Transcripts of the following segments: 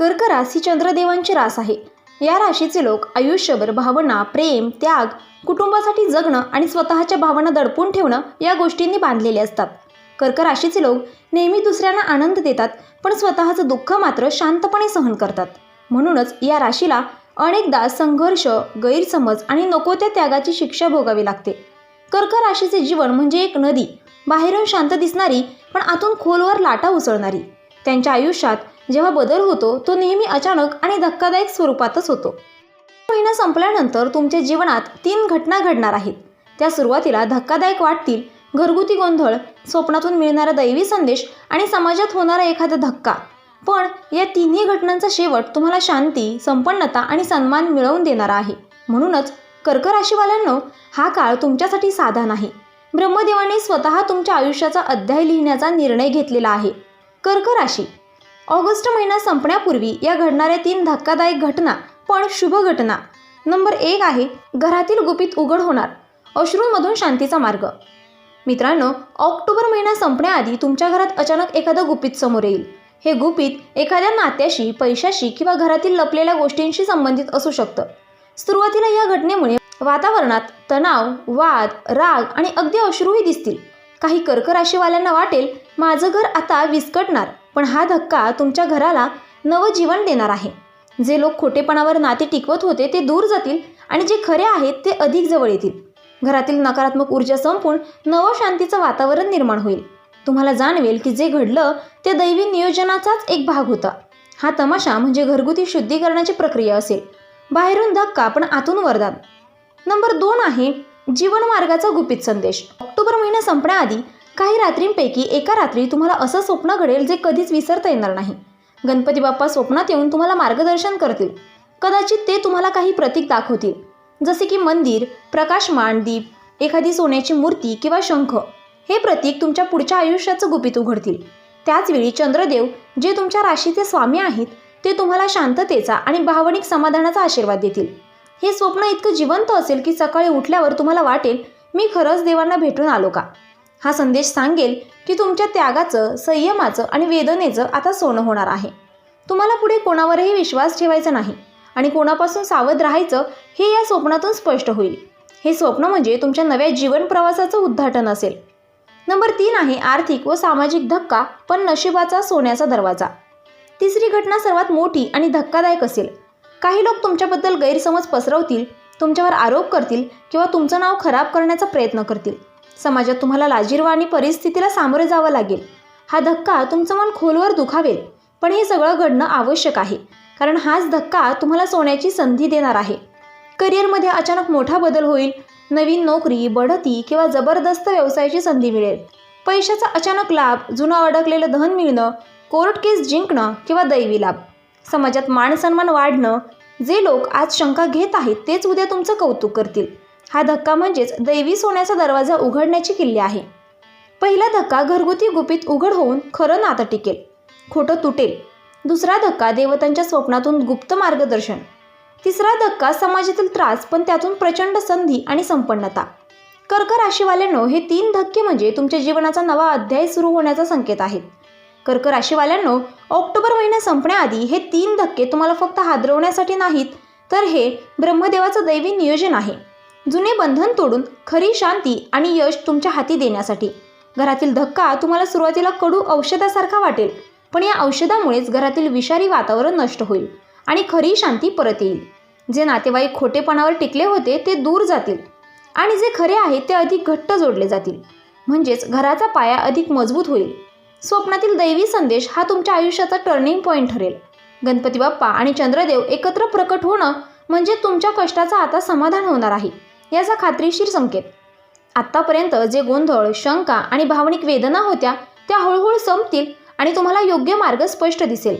कर्क रास ही चंद्रदेवांची रास आहे. या राशीचे लोक आयुष्यभर भावना प्रेम त्याग कुटुंबासाठी जगणं आणि स्वतःच्या भावना दडपून ठेवणं या गोष्टींनी बांधलेले असतात. कर्क राशीचे लोक नेहमी दुसऱ्यांना आनंद देतात पण स्वतःचं दुःख मात्र शांतपणे सहन करतात. म्हणूनच या राशीला अनेकदा संघर्ष गैरसमज आणि नको त्या त्यागाची शिक्षा भोगावी लागते. कर्क राशीचे जीवन म्हणजे एक नदी. बाहेरून शांत दिसणारी पण आतून खोलवर लाटा उसळणारी. त्यांच्या आयुष्यात जेव्हा बदल होतो तो नेहमी अचानक आणि धक्कादायक स्वरूपातच होतो. महिना संपल्यानंतर तुमच्या जीवनात तीन घटना घडणार आहेत. त्या सुरुवातीला धक्कादायक वाटतील घरगुती गोंधळ स्वप्नातून मिळणारा दैवी संदेश आणि समाजात होणारा एखादा धक्का. पण या तिन्ही घटनांचा शेवट तुम्हाला शांती संपन्नता आणि सन्मान मिळवून देणारा आहे. म्हणूनच कर्क राशीवाल्यांनो हा काळ तुमच्यासाठी साधा नाही. ब्रह्मदेवाने स्वतः तुमच्या आयुष्याचा अध्याय लिहिण्याचा निर्णय घेतलेला आहे. कर्क राशी ऑगस्ट महिना संपण्यापूर्वी या घडणाऱ्या तीन धक्कादायक घटना पण शुभ घटना. नंबर एक आहे घरातील गुपित उघड होणार अश्रूंमधून शांतीचा मार्ग. मित्रांनो ऑक्टोबर महिना संपण्याआधी तुमच्या घरात अचानक एखादं गुपित समोर येईल. हे गुपित एखाद्या नात्याशी पैशाशी किंवा घरातील लपलेल्या गोष्टींशी संबंधित असू शकतं. सुरुवातीला या घटनेमुळे वातावरणात तणाव वाद राग आणि अगदी अश्रूही दिसतील. काही कर्क राशीवाल्यांना वाटेल माझं घर आता विस्कटणार. पण हा धक्का तुमच्या घराला नवजीवन देणार आहे. जे लोक खोटेपणावर नाते टिकवत होते ते दूर जातील आणि जे खरे आहेत ते अधिक जवळ येतील. घरातील नकारात्मक ऊर्जा संपून नवशांतीचं वातावरण निर्माण होईल. तुम्हाला जाणवेल की जे घडलं ते दैवी नियोजनाचाच एक भाग होता. हा तमाशा म्हणजे घरगुती शुद्धीकरणाची प्रक्रिया असेल. बाहेरून धक्का पण आतून वरदान. नंबर दोन आहे जीवनमार्गाचा गुपित संदेश. ऑक्टोबर महिना संपण्याआधी काही रात्रींपैकी एका रात्री तुम्हाला असं स्वप्न घडेल जे कधीच विसरता येणार नाही. गणपती बाप्पा स्वप्नात येऊन तुम्हाला मार्गदर्शन करतील. कदाचित ते तुम्हाला काही प्रतीक दाखवतील. जसे की मंदिर प्रकाशमान दीप एखादी सोन्याची मूर्ती किंवा शंख हे प्रतीक तुमच्या पुढच्या आयुष्याचं गुपित उघडतील. त्याचवेळी चंद्रदेव जे तुमच्या राशीचे स्वामी आहेत ते तुम्हाला शांततेचा आणि भावनिक समाधानाचा आशीर्वाद देतील. हे स्वप्न इतकं जिवंत असेल की सकाळी उठल्यावर तुम्हाला वाटेल मी खरंच देवांना भेटून आलो का? हा संदेश सांगेल की तुमच्या त्यागाचं संयमाचं आणि वेदनेचं आता सोनं होणार आहे. तुम्हाला पुढे कोणावरही विश्वास ठेवायचा नाही आणि कोणापासून सावध राहायचं हे या स्वप्नातून स्पष्ट होईल. हे स्वप्न म्हणजे तुमच्या नव्या जीवन प्रवासाचं उद्घाटन असेल. नंबर तीन आहे आर्थिक व सामाजिक धक्का पण नशिबाचा सोन्याचा दरवाजा. तिसरी घटना सर्वात मोठी आणि धक्कादायक असेल. काही लोक तुमच्याबद्दल गैरसमज पसरवतील तुमच्यावर आरोप करतील किंवा तुमचं नाव खराब करण्याचा प्रयत्न करतील. समाजात तुम्हाला लाजीरवा आणि परिस्थितीला सामोरे जावं लागेल. हा धक्का तुमचं मन खोलवर दुखावेल. पण हे सगळं घडणं आवश्यक आहे. कारण हाच धक्का तुम्हाला सोन्याची संधी देणार आहे. करिअरमध्ये अचानक मोठा बदल होईल. नवीन नोकरी बढती किंवा जबरदस्त व्यवसायाची संधी मिळेल. पैशाचा अचानक लाभ जुनं अडकलेलं धन मिळणं कोर्ट केस जिंकणं किंवा दैवी लाभ. समाजात मानसन्मान वाढणं जे लोक आज शंका घेत आहेत तेच उद्या तुमचं कौतुक करतील. हा धक्का म्हणजेच दैवी सोन्याचा दरवाजा उघडण्याची किल्ली आहे. पहिला धक्का घरगुती गुपित उघड होऊन खरं नातं टिकेल खोटं तुटेल. दुसरा धक्का देवतांच्या स्वप्नातून गुप्त मार्गदर्शन. तिसरा धक्का समाजातील त्रास पण त्यातून प्रचंड संधी आणि संपन्नता. कर्क राशीवाल्यांनो हे तीन धक्के म्हणजे तुमच्या जीवनाचा नवा अध्याय सुरू होण्याचा संकेत आहेत. कर्क राशीवाल्यांनो ऑक्टोबर महिना संपण्याआधी हे तीन धक्के तुम्हाला फक्त हादरवण्यासाठी नाहीत तर हे ब्रह्मदेवाचं दैवी नियोजन आहे. जुने बंधन तोडून खरी शांती आणि यश तुमच्या हाती देण्यासाठी. घरातील धक्का तुम्हाला सुरुवातीला कडू औषधासारखा वाटेल पण या औषधामुळेच घरातील विषारी वातावरण नष्ट होईल आणि खरी शांती परत येईल. जे नातेवाईक खोटेपणावर टिकले होते ते दूर जातील आणि जे खरे आहेत ते अधिक घट्ट जोडले जातील. म्हणजेच घराचा पाया अधिक मजबूत होईल. स्वप्नातील दैवी संदेश हा तुमच्या आयुष्याचा टर्निंग पॉईंट ठरेल. गणपती बाप्पा आणि चंद्रदेव एकत्र प्रकट होणं म्हणजे तुमच्या कष्टाचं आता समाधान होणार आहे. याचा खात्रीशीर संकेत. आत्तापर्यंत जे गोंधळ शंका आणि भावनिक वेदना होत्या त्या हळूहळू संपतील आणि तुम्हाला योग्य मार्ग स्पष्ट दिसेल.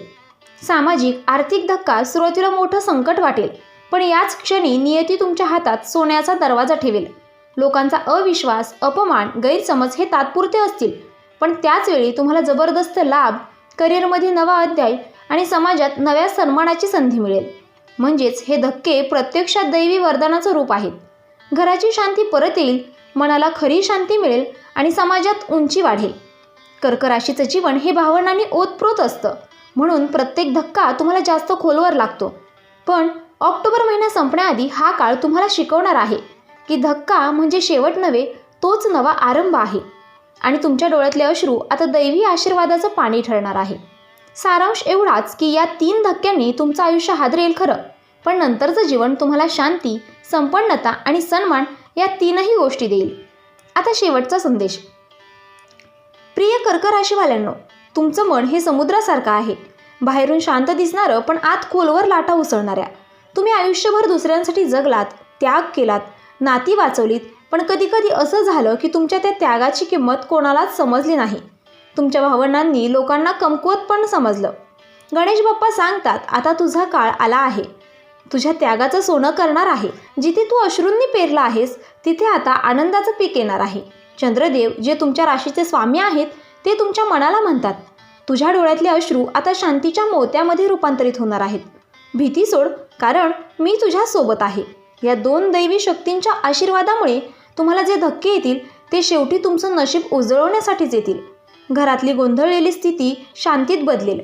सामाजिक आर्थिक धक्का सुरुवातीला मोठं संकट वाटेल पण याच क्षणी नियती तुमच्या हातात सोन्याचा दरवाजा ठेवेल. लोकांचा अविश्वास अपमान गैरसमज हे तात्पुरते असतील पण त्याचवेळी तुम्हाला जबरदस्त लाभ करिअरमध्ये नवा अध्याय आणि समाजात नव्या सन्मानाची संधी मिळेल. म्हणजेच हे धक्के प्रत्यक्षात दैवी वरदानाचं रूप आहेत. घराची शांती परत येईल मनाला खरी शांती मिळेल आणि समाजात उंची वाढेल. कर्कराशीचं जीवन हे भावनांनी ओतप्रोत असतं. म्हणून प्रत्येक धक्का तुम्हाला जास्त खोलवर लागतो. पण ऑक्टोबर महिना संपण्याआधी हा काळ तुम्हाला शिकवणार आहे की धक्का म्हणजे शेवट नव्हे तोच नवा आरंभ आहे. आणि तुमच्या डोळ्यातले अश्रू आता दैवी आशीर्वादाचं पाणी ठरणार आहे. सारांश एवढाच की या तीन धक्क्यांनी तुमचं आयुष्य हादरेल खरं. पण नंतरचं जीवन तुम्हाला शांती संपन्नता आणि सन्मान या तीनही गोष्टी देईल. आता शेवटचा संदेश. प्रिय कर्क राशीवाल्यांनो तुमचं मन हे समुद्रासारखं आहे. बाहेरून शांत दिसणारं पण आत खोलवर लाटा उसळणाऱ्या. तुम्ही आयुष्यभर दुसऱ्यांसाठी जगलात त्याग केलात नाती वाचवलीत पण कधीकधी असं झालं की तुमच्या त्या त्यागाची किंमत कोणालाच समजली नाही. तुमच्या भावनांनी लोकांना कमकुवत पण समजलं. गणेश बाप्पा सांगतात आता तुझा काळ आला आहे. तुझ्या त्यागाचं सोनं करणार आहे. जिथे तू अश्रूंनी पेरला आहेस तिथे आता आनंदाचं पीक येणार आहे. चंद्रदेव जे तुमच्या राशीचे स्वामी आहेत ते तुमच्या मनाला म्हणतात. तुझ्या डोळ्यातले अश्रू आता शांतीच्या मोत्यामध्ये रूपांतरित होणार आहेत. भीती सोड कारण मी तुझ्या सोबत आहे. या दोन दैवी शक्तींच्या आशीर्वादामुळे तुम्हाला जे धक्के येतील ते शेवटी तुमचं नशीब उजळवण्यासाठीच येतील. घरातली गोंधळलेली स्थिती शांतीत बदलेल.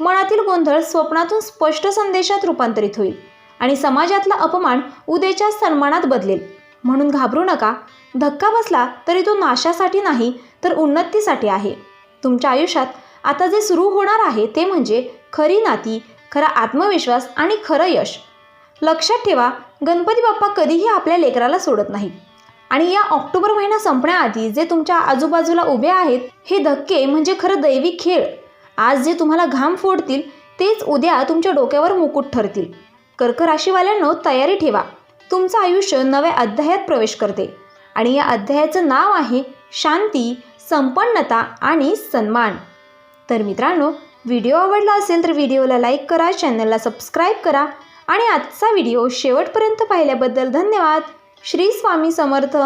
मनातील गोंधळ स्वप्नातून स्पष्ट संदेशात रूपांतरित होईल. आणि समाजातला अपमान उद्याच्या सन्मानात बदलेल. म्हणून घाबरू नका. धक्का बसला तरी तो नाशासाठी नाही तर उन्नतीसाठी आहे. तुमच्या आयुष्यात आता जे सुरू होणार आहे ते म्हणजे खरी नाती खरा आत्मविश्वास आणि खरं यश. लक्षात ठेवा गणपती बाप्पा कधीही आपल्या लेकराला सोडत नाही आणि या ऑक्टोबर महिना संपण्याआधी जे तुमच्या आजूबाजूला उभे आहेत हे धक्के म्हणजे खरं दैवी खेळ. आज जे तुम्हाला घाम फोडतील तेच उद्या तुमच्या डोक्यावर मुकुट ठरतील. कर्क राशीवाल्यांनो तयारी ठेवा. तुमचं आयुष्य नव्या अध्यायात प्रवेश करते. आणि या अध्यायाचं नाव आहे शांती संपन्नता आणि सन्मान. तर मित्रांनो व्हिडिओ आवडला असेल तर व्हिडिओला लाईक करा चॅनलला सबस्क्राईब करा आणि आजचा व्हिडिओ शेवटपर्यंत पाहिल्याबद्दल धन्यवाद. श्री स्वामी समर्थ.